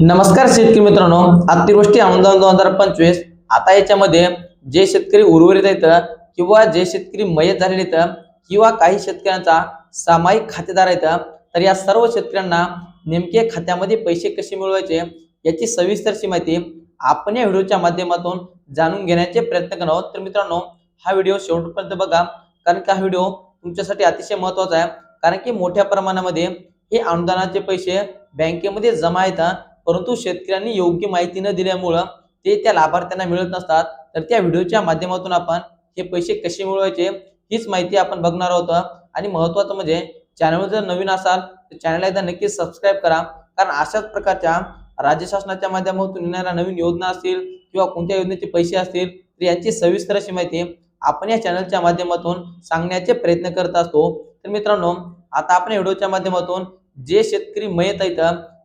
नमस्कार शेतकरी मित्रांनो अतिवृष्टी अनुदान दोन हजार पंचवीस. आता याच्यामध्ये जे शेतकरी उर्वरित आहेत किंवा जे शेतकरी मयत झालेले आहेत किंवा काही शेतकऱ्यांचा सामायिक खातेदार आहेत तर या सर्व शेतकऱ्यांना नेमके खात्यामध्ये पैसे कसे मिळवायचे याची सविस्तरची माहिती आपण या व्हिडिओच्या माध्यमातून जाणून घेण्याचे प्रयत्न करणार आहोत. तर मित्रांनो हा व्हिडिओ शेवटपर्यंत बघा कारण की हा व्हिडिओ तुमच्यासाठी अतिशय महत्त्वाचा आहे? कारण की मोठ्या प्रमाणामध्ये हे अनुदानाचे पैसे बँकेमध्ये जमा येतात परंतु शेतकऱ्यांनी योग्य माहिती न दिल्यामुळं ते त्या लाभार्थ्यांना मिळत नसतात. तर त्या व्हिडिओच्या माध्यमातून आपण हे पैसे कसे मिळवायचे हीच माहिती आपण बघणार आहोत. आणि महत्वाचं म्हणजे चॅनल जर नवीन असाल तर चॅनलला एकदा नक्कीच सबस्क्राईब करा. कारण अशाच प्रकारच्या राज्य शासनाच्या माध्यमातून येणाऱ्या नवीन योजना असतील किंवा कोणत्या योजनेचे पैसे असतील तर यांची सविस्तर अशी माहिती आपण या चॅनलच्या माध्यमातून सांगण्याचे प्रयत्न करत असतो. तर मित्रांनो आता आपण व्हिडिओच्या माध्यमातून जे शेतकरी मयत आहेत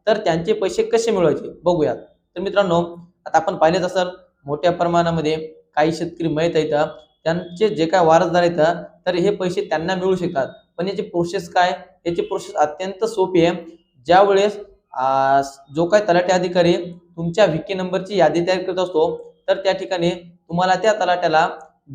तर त्यांचे पैसे कसे मिळवायचे? बघूयात. तर मित्रांनो आता आपण पाहिलेच असेल मोठ्या प्रमाणामध्ये काही शेतकरी मयत आहेत. त्यांचे जे काय वारसदार आहेत तर हे पैसे त्यांना मिळू शकतात. पण याची प्रोसेस काय? याची प्रोसेस अत्यंत सोपी आहे. ज्या वेळेस जो काय तलाठी अधिकारी तुमच्या विकी नंबरची यादी तयार करत असतो तर त्या ठिकाणी तुम्हाला त्या तलाट्याला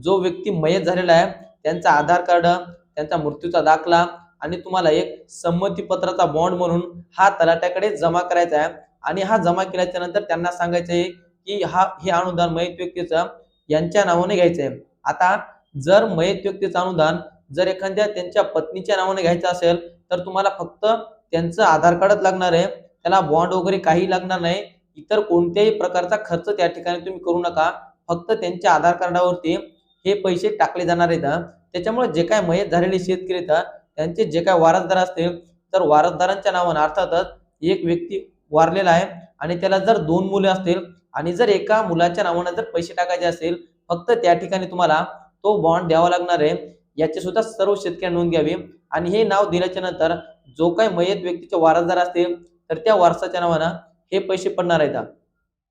जो व्यक्ती मयत झालेला आहे त्यांचा आधार कार्ड त्यांचा मृत्यूचा दाखला आणि तुम्हाला एक संमती पत्राचा बॉन्ड म्हणून हा तलाट्याकडे जमा करायचा आहे. आणि हा जमा केल्याच्यानंतर त्यांना सांगायचं आहे की हा हे अनुदान मयत व्यक्तीचं यांच्या नावाने घ्यायचं आहे. आता जर मयत व्यक्तीचं अनुदान जर एखाद्या त्यांच्या पत्नीच्या नावाने घ्यायचं असेल तर तुम्हाला फक्त त्यांचं आधार कार्डच लागणार आहे. त्याला बॉन्ड वगैरे काही लागणार नाही. इतर कोणत्याही प्रकारचा खर्च त्या ठिकाणी तुम्ही करू नका. फक्त त्यांच्या आधार कार्डावरती हे पैसे टाकले जाणार आहेत. त्याच्यामुळे जे काय मयत झालेले शेतकरी आहेत त्यांचे जे काय वारसदार असतील तर वारसदारांच्या नावानं अर्थातच एक व्यक्ती वारलेला आहे आणि त्याला जर दोन मुले असतील आणि जर एका मुलाच्या नावानं जर पैसे टाकायचे असेल फक्त त्या ठिकाणी तुम्हाला तो बॉन्ड द्यावा लागणार आहे. याची सुद्धा सर्व शेतकऱ्यांनी नोंद घ्यावी. आणि हे नाव दिल्याच्या नंतर जो काही मयत व्यक्तीचे वारसदार असतील तर त्या वारसाच्या नावानं हे पैसे पडणार आहेत.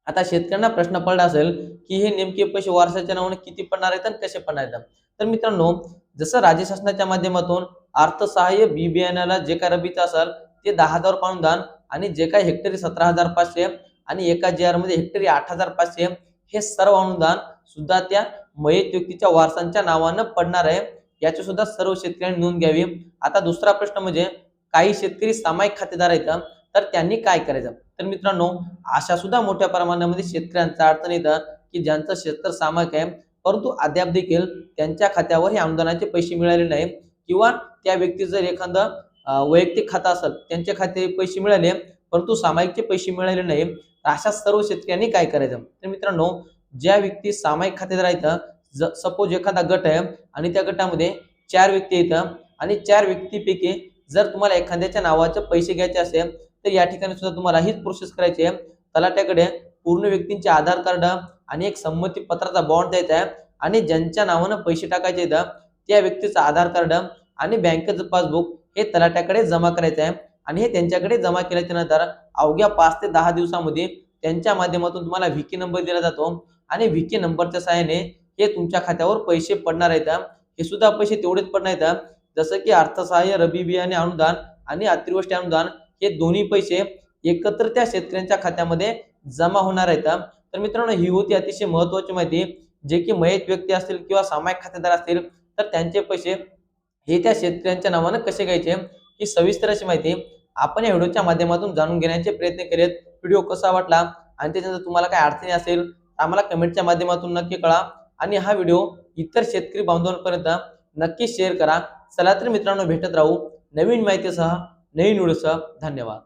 आता शेतकऱ्यांना प्रश्न पडला असेल की हे नेमके पैसे वारसाच्या नावाने किती पडणार आहेत आणि कसे पडणार आहेत? तर मित्रांनो जसं राज्य शासनाच्या माध्यमातून अर्थसहाय्य बी बियाण्याला जे काय रबीचं असेल ते दहा हजार रुपये अनुदान आणि जे काय हेक्टरी सतरा हजार पाचशे आणि एका जे आरमध्ये हेक्टरी आठ हजार पाचशे हे सर्व अनुदान सुद्धा त्या मयत व्यक्तीच्या वारसांच्या नावानं पडणार आहे. याची सुद्धा सर्व शेतकऱ्यांनी नोंद घ्यावी. आता दुसरा प्रश्न म्हणजे काही शेतकरी सामायिक खातेदार आहेत तर त्यांनी काय करायचं? तर मित्रांनो अशा सुद्धा मोठ्या प्रमाणामध्ये शेतकऱ्यांचा अडचण येतं की ज्यांचं शेतकर सामायिक आहे. परंतु अद्याप देखील त्यांच्या खात्यावर हे अनुदानाचे पैसे मिळाले नाही किंवा त्या व्यक्ती जर एखादं वैयक्तिक खातं असेल त्यांच्या खाते पैसे मिळाले परंतु सामायिकचे पैसे मिळाले नाही तर अशा सर्व शेतकऱ्यांनी काय करायचं? तर मित्रांनो ज्या व्यक्ती सामायिक खात्यात राहतं सपोज एखादा गट आहे आणि त्या गटामध्ये चार व्यक्ती येतं आणि चार व्यक्तीपैकी जर तुम्हाला एखाद्याच्या नावाचे पैसे घ्यायचे असेल तर या ठिकाणी सुद्धा तुम्हाला हीच प्रोसेस करायची आहे. तलाट्याकडे पूर्ण व्यक्तींचे आधार कार्ड आणि एक संमती पत्राचा बॉन्ड द्यायचा आहे आणि ज्यांच्या नावानं पैसे टाकायचे आहेत त्या व्यक्तीचं आधार कार्ड आणि बँकेचं पासबुक हे तलाट्याकडे जमा करायचं आहे. आणि हे त्यांच्याकडे जमा केल्याच्यानंतर अवघ्या पाच ते दहा दिवसामध्ये त्यांच्या माध्यमातून तुम्हाला व्हीके नंबर दिला जातो. आणि व्हीके नंबरच्या सहाय्याने हे तुमच्या खात्यावर पैसे पडणार आहेत. हे सुद्धा पैसे तेवढेच पडणार आहेत. जसं की अर्थसहाय्य रबी बियाणे अनुदान आणि अतिवृष्टी अनुदान हे दोन्ही पैसे एकत्र त्या शेतकऱ्यांच्या खात्यामध्ये जमा होणार आहेत. तर मित्रांनो ही होती अतिशय महत्वाची माहिती. जे की मयत व्यक्ती असतील किंवा सामायिक खातेदार असतील तर त्यांचे पैसे हे त्या शेतकऱ्यांच्या नावानं कसे घ्यायचे? ही सविस्तर अशी माहिती आपण या व्हिडिओच्या माध्यमातून जाणून घेण्याचे प्रयत्न केलेत व्हिडिओ कसा वाटला आणि त्याच्यानंतर तुम्हाला काय अडचणी असेल तर आम्हाला कमेंटच्या माध्यमातून नक्की कळा आणि हा व्हिडिओ इतर शेतकरी बांधवांपर्यंत नक्की शेअर करा. चला तर मित्रांनो भेटत राहू नवीन माहितीसह नवीन व्हिडिओसह. धन्यवाद.